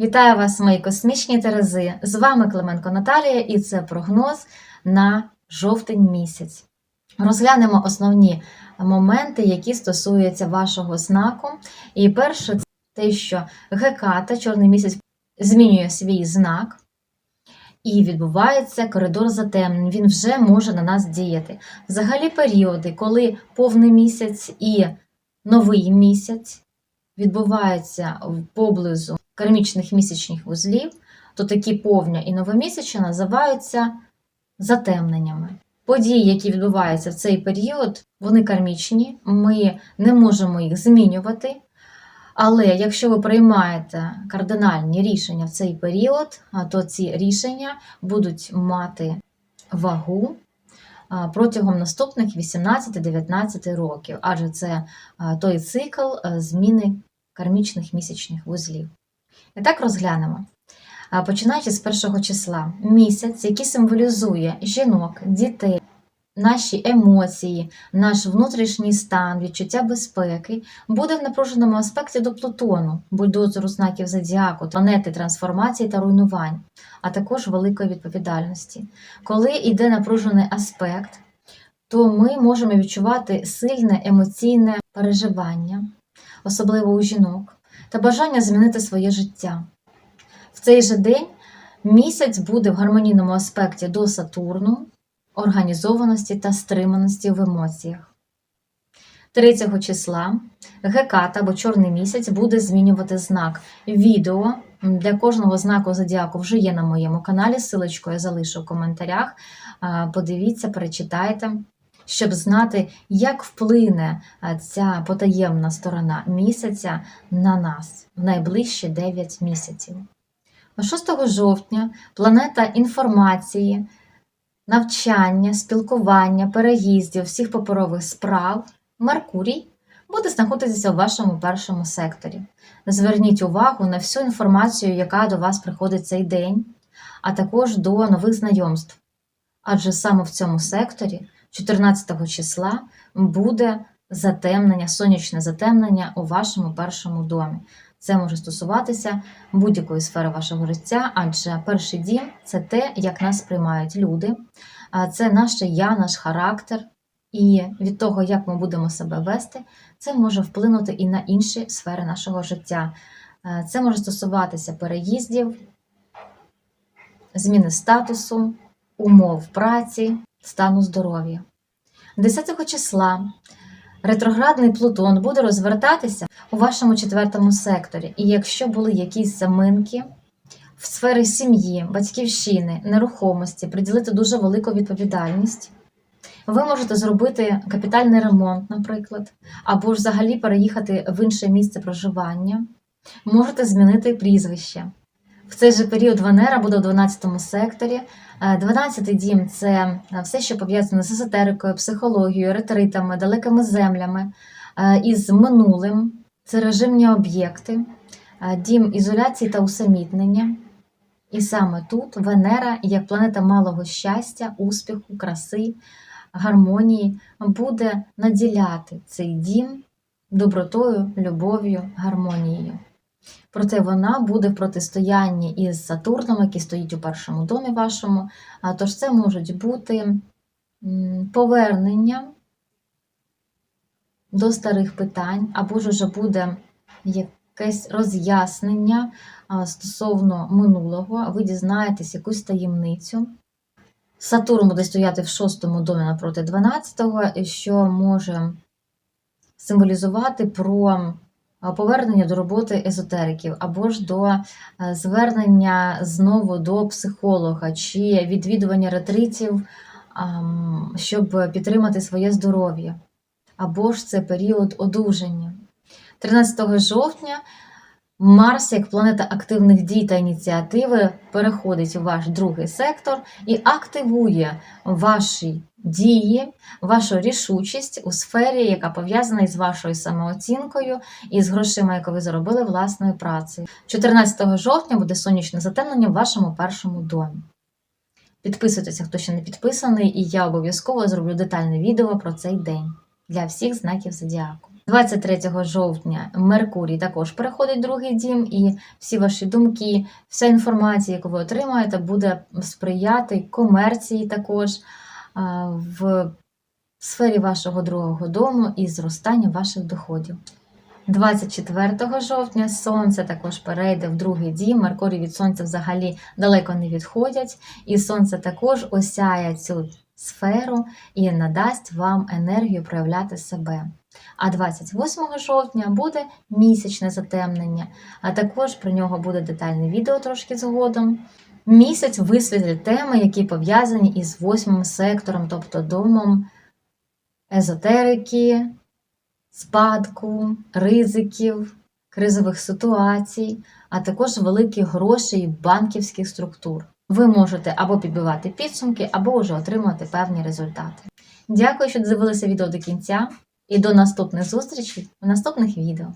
Вітаю вас, мої космічні Терези! З вами Клименко Наталія, і це прогноз на жовтень місяць. Розглянемо основні моменти, які стосуються вашого знаку. І перше, це те, що Геката, чорний місяць, змінює свій знак. І відбувається коридор затемнень, він вже може на нас діяти. Взагалі, періоди, коли повний місяць і новий місяць відбуваються поблизу кармічних місячних вузлів, то такі повня і новомісяча називаються затемненнями. Події, які відбуваються в цей період, вони кармічні, ми не можемо їх змінювати. Але якщо ви приймаєте кардинальні рішення в цей період, то ці рішення будуть мати вагу протягом наступних 18-19 років, адже це той цикл зміни кармічних місячних вузлів. І так розглянемо. Починаючи з першого числа, місяць, який символізує жінок, дітей, наші емоції, наш внутрішній стан, відчуття безпеки, буде в напруженому аспекті до Плутону, бульдозору знаків зодіаку, планети трансформації та руйнувань, а також великої відповідальності. Коли йде напружений аспект, то ми можемо відчувати сильне емоційне переживання, особливо у жінок, та бажання змінити своє життя. В цей же день місяць буде в гармонійному аспекті до Сатурну, організованості та стриманості в емоціях. 3 числа Геката або Чорний місяць буде змінювати знак. Відео для кожного знаку зодіаку вже є на моєму каналі. Силочку я залишу в коментарях. Подивіться, перечитайте, щоб знати, як вплине ця потаємна сторона місяця на нас в найближчі 9 місяців. 6 жовтня планета інформації, навчання, спілкування, переїздів, всіх паперових справ, Меркурій буде знаходитися у вашому першому секторі. Зверніть увагу на всю інформацію, яка до вас приходить цей день, а також до нових знайомств. Адже саме в цьому секторі, 14 числа, буде затемнення, сонячне затемнення у вашому першому домі. Це може стосуватися будь-якої сфери вашого життя, адже перший дім це те, як нас приймають люди, це наше я, наш характер. І від того, як ми будемо себе вести, це може вплинути і на інші сфери нашого життя. Це може стосуватися переїздів, зміни статусу, умов праці, стану здоров'я. 10 числа ретроградний Плутон буде розвертатися у вашому четвертому секторі. І якщо були якісь заминки в сфері сім'ї, батьківщини, нерухомості, приділити дуже велику відповідальність. Ви можете зробити капітальний ремонт, наприклад, або ж взагалі переїхати в інше місце проживання. Можете змінити прізвище. В цей же період Венера буде у 12 секторі. 12-й дім це все, що пов'язане з езотерикою, психологією, ретритами, далекими землями, е, із минулим. Це режимні об'єкти, е, дім ізоляції та усамітнення. І саме тут Венера, як планета малого щастя, успіху, краси, гармонії, буде наділяти цей дім добротою, любов'ю, гармонією. Проте вона буде в протистоянні із Сатурном, який стоїть у першому домі вашому. А Тож це можуть бути повернення до старих питань, або ж уже буде якесь роз'яснення стосовно минулого, ви дізнаєтесь якусь таємницю. Сатурн буде стояти в шостому домі напроти 12-го, що може символізувати про повернення до роботи езотериків, або ж до е, звернення знову до психолога чи відвідування ретритів, щоб підтримати своє здоров'я, або ж це період одужання. 13 жовтня Марс, як планета активних дій та ініціативи, переходить у ваш другий сектор і активує ваші дії, вашу рішучість у сфері, яка пов'язана із вашою самооцінкою і з грошима, які ви заробили власною працею. 14 жовтня буде сонячне затемнення в вашому першому домі. Підписуйтеся, хто ще не підписаний, і я обов'язково зроблю детальне відео про цей день для всіх знаків зодіаку. 23 жовтня Меркурій також переходить в другий дім, і всі ваші думки, вся інформація, яку ви отримаєте, буде сприяти комерції також в сфері вашого другого дому і зростанню ваших доходів. 24 жовтня сонце також перейде в другий дім. Меркурій від сонця взагалі далеко не відходять, і сонце також осяє цю сферу і надасть вам енергію проявляти себе. А 28 жовтня буде місячне затемнення, а також про нього буде детальне відео трошки згодом. Місяць висвітлить теми, які пов'язані із восьмим сектором, тобто домом езотерики, спадку, ризиків, кризових ситуацій, а також великих грошей банківських структур. Ви можете або підбивати підсумки, або вже отримати певні результати. Дякую, що дивилися відео до кінця, і до наступних зустрічей в наступних відео.